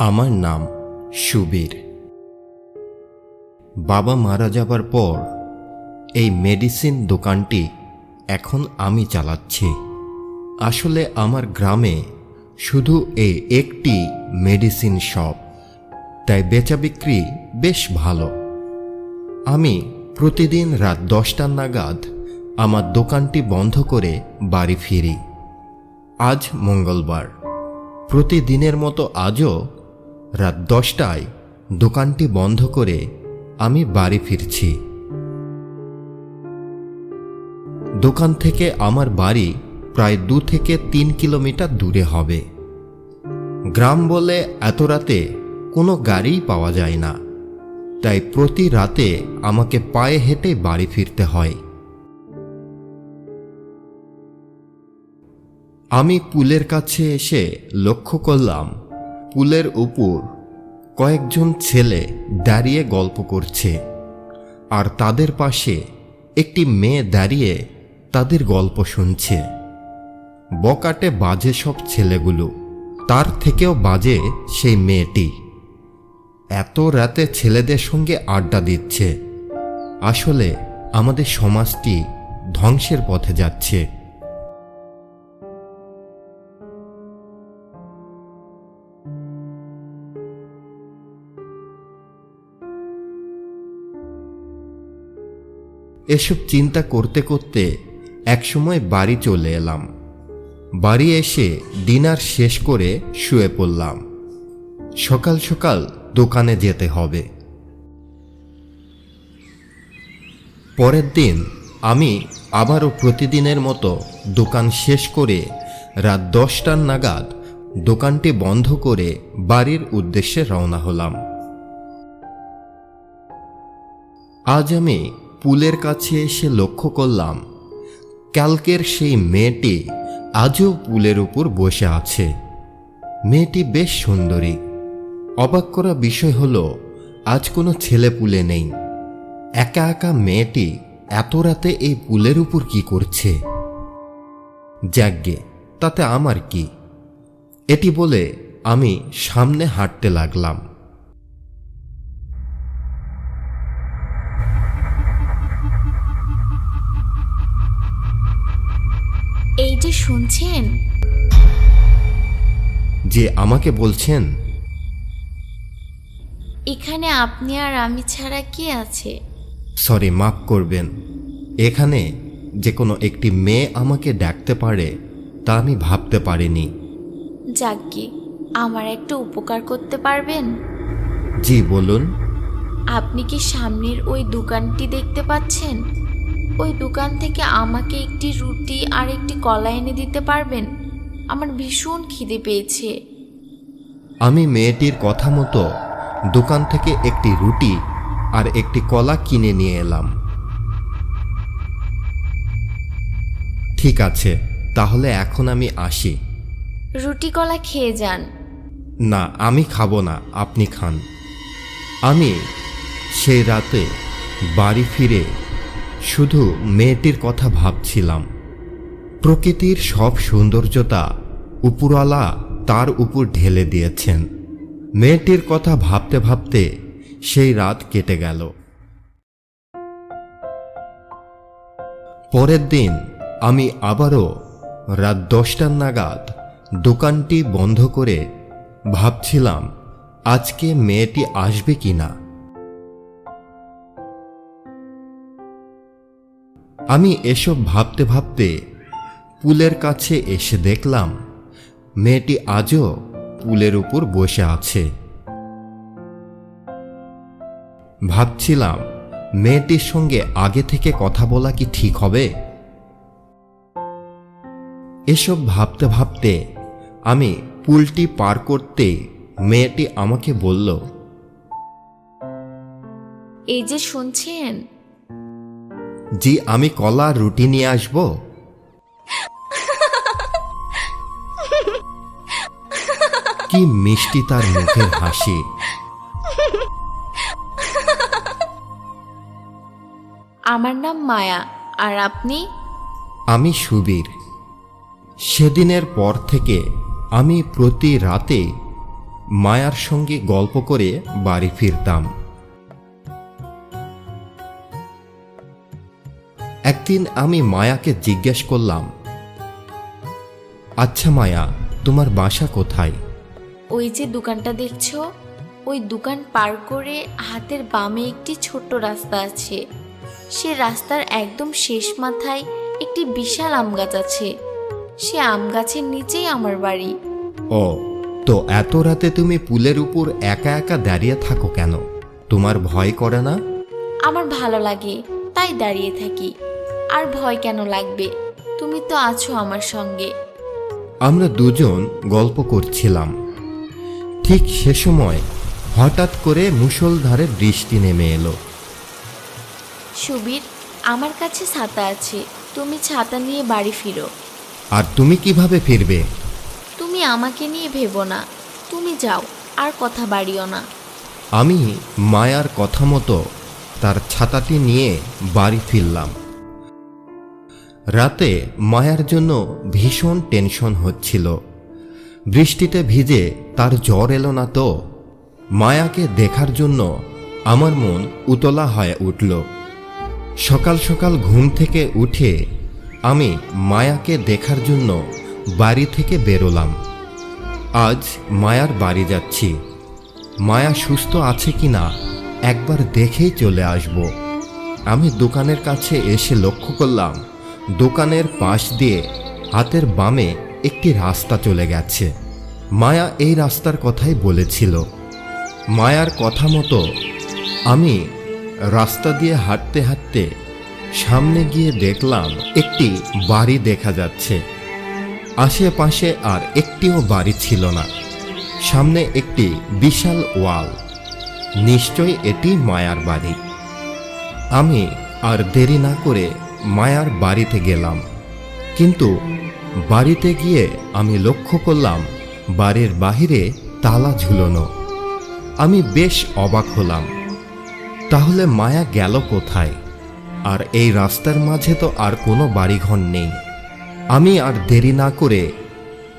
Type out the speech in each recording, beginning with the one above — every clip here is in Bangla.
আমার নাম সুবীর। বাবা মারা যাবার পর এই মেডিসিন দোকানটি এখন আমি চালাচ্ছি। আসলে আমার গ্রামে শুধু এই একটি মেডিসিন শপ, তাই বেচা বিক্রি বেশ ভালো। আমি প্রতিদিন রাত দশটা নাগাদ আমার দোকানটি বন্ধ করে বাড়ি ফিরি। আজ মঙ্গলবার। প্রতিদিনের মতো আজও রাত দশটায় দোকানটি বন্ধ করে আমি বাড়ি ফিরছি। দোকান থেকে আমার বাড়ি প্রায় দু থেকে তিন কিলোমিটার দূরে হবে। গ্রাম বলে এত রাতে কোনো গাড়িই পাওয়া যায় না। তাই প্রতি রাতে আমাকে পায়ে হেঁটে বাড়ি ফিরতে হয়। আমি পুলের কাছে এসে লক্ষ্য করলাম পুলের উপর কয়েকজন ছেলে দাঁড়িয়ে গল্প করছে, আর তাদের পাশে একটি মেয়ে দাঁড়িয়ে তাদের গল্প শুনছে। বকাটে বাজে সব ছেলেগুলো, তার থেকেও বাজে সেই মেয়েটি। এত রাতে ছেলেদের সঙ্গে আড্ডা দিচ্ছে। আসলে আমাদের সমাজটি ধ্বংসের পথে যাচ্ছে। এসব চিন্তা করতে করতে একসময় বাড়ি চলে এলাম। বাড়ি এসে ডিনার শেষ করে শুয়ে পড়লাম। সকাল সকাল দোকানে যেতে হবে। পরের দিন আমি আবারও প্রতিদিনের মতো দোকান শেষ করে রাত দশটার নাগাদ দোকানটি বন্ধ করে বাড়ির উদ্দেশ্যে রওনা হলাম। আজ আমি পুলের কাছে এসে লক্ষ্য করলাম কালকের সেই মেয়েটি আজও পুলের উপর বসে আছে। মেয়েটি বেশ সুন্দরী। অবাক করা বিষয় হলো, আজ কোনো ছেলে পুলে নেই। একা একা মেয়েটি এত রাতে এই পুলের উপর কি করছে? যাগ্গে, তাতে আমার কি? এটি বলে আমি সামনে হাঁটতে লাগলাম। যে শুনছেন? যে আমাকে বলছেন। এখানে আপনি আর আমি ছাড়া কে আছে? সরি মাফ করবেন। এখানে যে কোনো একটি মেয়ে আমাকে ডাকতে পারে তা আমি ভাবতে পারিনি। যাজ্ঞে আমার একটা উপকার করতে পারবেন? জি বলুন। আপনি কি সামনের ওই দোকানটি দেখতে পাচ্ছেন? ওই দোকান থেকে আমাকে একটি রুটি আর একটি কলা এনে দিতে পারবেন? আমার ভীষণ খিদে পেয়েছে। আমি মেয়েটির কথা মতো দোকান থেকে একটি রুটি আর একটি কলা কিনে নিয়ে এলাম। ঠিক আছে তাহলে এখন আমি আসি। রুটি কলা খেয়ে যান। না আমি খাব না আপনি খান। আমি সেই রাতে বাড়ি ফিরে শুধু মেয়েটির কথা ভাবছিলাম। প্রকৃতির সব সৌন্দর্যতা উপরওয়ালা তার উপর ঢেলে দিয়েছেন। মেয়েটির কথা ভাবতে ভাবতে সেই রাত কেটে গেল। পরের দিন আমি আবারও রাত দশটার নাগাদ দোকানটি বন্ধ করে ভাবছিলাম, আজকে মেয়েটি আসবে কি না আমি এসব ভাবতে ভাবতে পুলের কাছে এসে দেখলাম, মেয়েটি আজও পুলের উপর বসে আছে। ভাবছিলাম, মেয়েটির সঙ্গে আগে থেকে কথা বলা কি ঠিক হবে? এসব ভাবতে ভাবতে আমি পুলটি পার করতে মেয়েটি আমাকে বলল, এই যে শুনছেন জি আমি কলা আর রুটি নিয়ে আসব। কি মিষ্টি তার মুখের হাসি। আমার নাম মায়া আর আপনি? আমি সুবীর। সেদিনের পর থেকে আমি প্রতি রাতে মায়ার সঙ্গে গল্প করে বাড়ি ফিরতাম। একদিন আমি মায়াকে জিজ্ঞেস করলাম আচ্ছা মায়া তোমার বাসা কোথায়? ওই যে দোকানটা দেখছ? ওই দোকান পার করে হাতের বামে একটি ছোট্ট রাস্তা আছে। সে রাস্তার একদম শেষ মাথায় একটি বিশাল আম গাছ আছে। সে আম গাছের নিচেই আমার বাড়ি। ও তো এত রাতে তুমি পুলের উপর একা একা দাঁড়িয়ে থাকো কেন? তোমার ভয় করে না? আমার ভালো লাগে তাই দাঁড়িয়ে থাকি। আর ভয় কেন লাগবে? তুমি তো আছো আমার সঙ্গে। আমরা দুজন গল্প করছিলাম। ঠিক সে সময় হঠাৎ করে মুষলধারে বৃষ্টি নেমে এলো। সুবীর আমার কাছে ছাতা আছে। তুমি ছাতা নিয়ে বাড়ি ফিরো। আর তুমি কীভাবে ফিরবে? তুমি আমাকে নিয়ে ভেবো না। তুমি যাও আর কথা বাড়িও না। আমি মায়ার কথা মতো তার ছাতাটি নিয়ে বাড়ি ফিরলাম। রাতে মায়ার জন্য ভীষণ টেনশন হচ্ছিল। বৃষ্টিতে ভিজে তার জ্বর এলো না তো। মায়াকে দেখার জন্য আমার মন উতলা হয়ে উঠল। সকাল সকাল ঘুম থেকে উঠে আমি মায়াকে দেখার জন্য বাড়ি থেকে বেরোলাম। আজ মায়ার বাড়ি যাচ্ছি। মায়া সুস্থ আছে কি না একবার দেখেই চলে আসব। আমি দোকানের কাছে এসে লক্ষ্য করলাম দোকানের পাশ দিয়ে হাতের বামে একটি রাস্তা চলে গেছে। মায়া এই রাস্তার কথাই বলেছিল। মায়ার কথা মতো আমি রাস্তা দিয়ে হাঁটতে হাঁটতে সামনে গিয়ে দেখলাম একটি বাড়ি দেখা যাচ্ছে। আশেপাশে আর একটিও বাড়ি ছিল না। সামনে একটি বিশাল ওয়াল। নিশ্চয় এটি মায়ার বাড়ি। আমি আর দেরি না করে মায়ার বাড়িতে গেলাম। কিন্তু বাড়িতে গিয়ে আমি লক্ষ্য করলাম, বাড়ির বাহিরে তালা ঝুলনো। আমি বেশ অবাক হলাম। তাহলে মায়া গেল কোথায়? আর এই রাস্তার মাঝে তো আর কোনো বাড়িঘর নেই। আমি আর দেরি না করে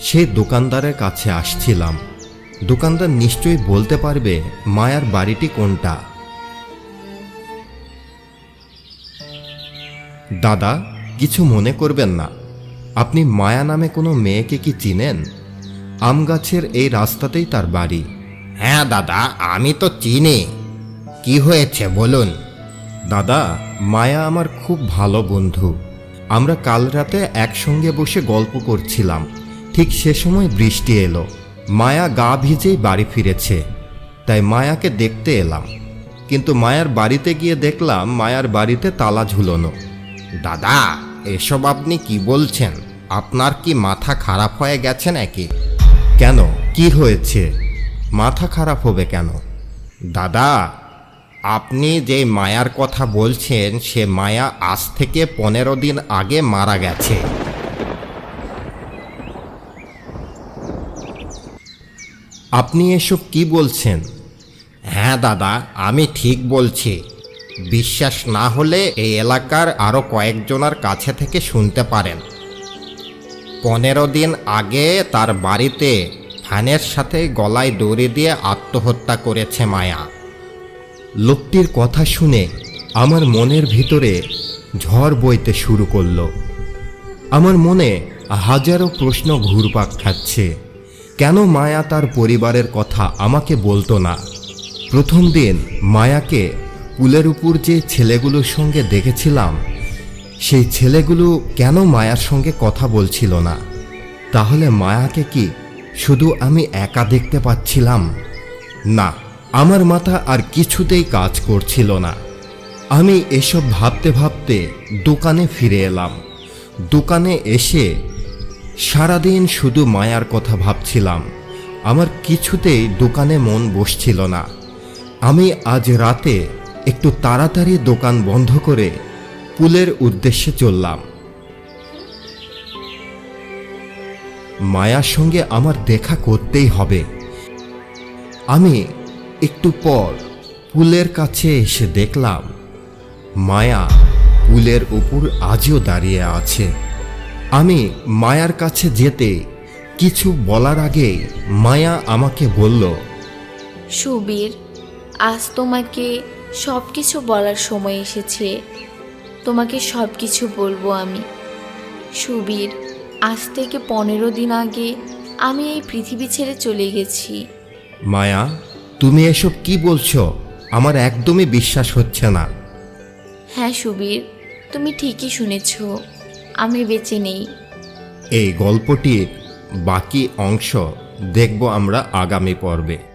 সেই দোকানদারের কাছে আসছিলাম। দোকানদার নিশ্চয়ই বলতে পারবে মায়ার বাড়িটি কোনটা। দাদা কিছু মনে করবেন না। আপনি মায়া নামে কোনো মেয়েকে কি চিনেন? আম গাছের এই রাস্তাতেই তার বাড়ি। হ্যাঁ দাদা আমি তো চিনি। কি হয়েছে বলুন? দাদা মায়া আমার খুব ভালো বন্ধু। আমরা কাল রাতে একসঙ্গে বসে গল্প করছিলাম। ঠিক সে সময় বৃষ্টি এলো। মায়া গা ভিজেই বাড়ি ফিরেছে। তাই মায়াকে দেখতে এলাম। কিন্তু মায়ার বাড়িতে গিয়ে দেখলাম মায়ার বাড়িতে তালা ঝুলনো। দাদা, এসব আপনি কি বলছেন? আপনার কি মাথা খারাপ হয়ে গেছে নাকি? কেন? কি হয়েছে? মাথা খারাপ হবে কেন? দাদা, আপনি যে মায়ার কথা বলছেন, সে মায়া আজ থেকে পনেরো দিন আগে মারা গেছে। আপনি এসব কি বলছেন? হ্যাঁ দাদা, আমি ঠিক বলছি। বিশ্বাস না হলে এই এলাকার আরও কয়েকজনের কাছে থেকে শুনতে পারেন। পনেরো দিন আগে তার বাড়িতে ফ্যানের সাথে গলায় দড়ি দিয়ে আত্মহত্যা করেছে মায়া। লোকটির কথা শুনে আমার মনের ভিতরে ঝড় বইতে শুরু করল। আমার মনে হাজারো প্রশ্ন ঘুরপাক খাচ্ছে। কেন মায়া তার পরিবারের কথা আমাকে বলতো না? প্রথম দিন মায়াকে পুলের উপর যে ছেলেগুলোর সঙ্গে দেখেছিলাম, সেই ছেলেগুলো কেন মায়ার সঙ্গে কথা বলছিল না? তাহলে মায়াকে কি শুধু আমি একা দেখতে পাচ্ছিলাম? না, আমার মাথা আর কিছুতেই কাজ করছিল না। আমি এসব ভাবতে ভাবতে দোকানে ফিরে এলাম। দোকানে এসে সারাদিন শুধু মায়ার কথা ভাবছিলাম। আমার কিছুতেই দোকানে মন বসছিল না। আমি আজ রাতে একটু তাড়াতাড়ি দোকান বন্ধ করে পুলের উদ্দেশ্যে চললাম। মায়ার সঙ্গে আমার দেখা করতেই হবে। আমি একটু পর পুলের কাছে এসে দেখলাম, মায়া পুলের উপর আজও দাঁড়িয়ে আছে। আমি মায়ার কাছে যেতে কিছু বলার আগে মায়া আমাকে বলল, সুবীর, আজ তোমাকে সব কিছু বলার সময় এসেছে। তোমাকে সব কিছু বলব আমি। সুবীর আজ থেকে পনেরো দিন আগে আমি এই পৃথিবী ছেড়ে চলে গেছি। মায়া তুমি এসব কি বলছো? আমার একদমই বিশ্বাস হচ্ছে না। হ্যাঁ সুবীর তুমি ঠিকই শুনেছ। আমি বেঁচে নেই। এই গল্পটির বাকি অংশ দেখব আমরা আগামী পর্বে।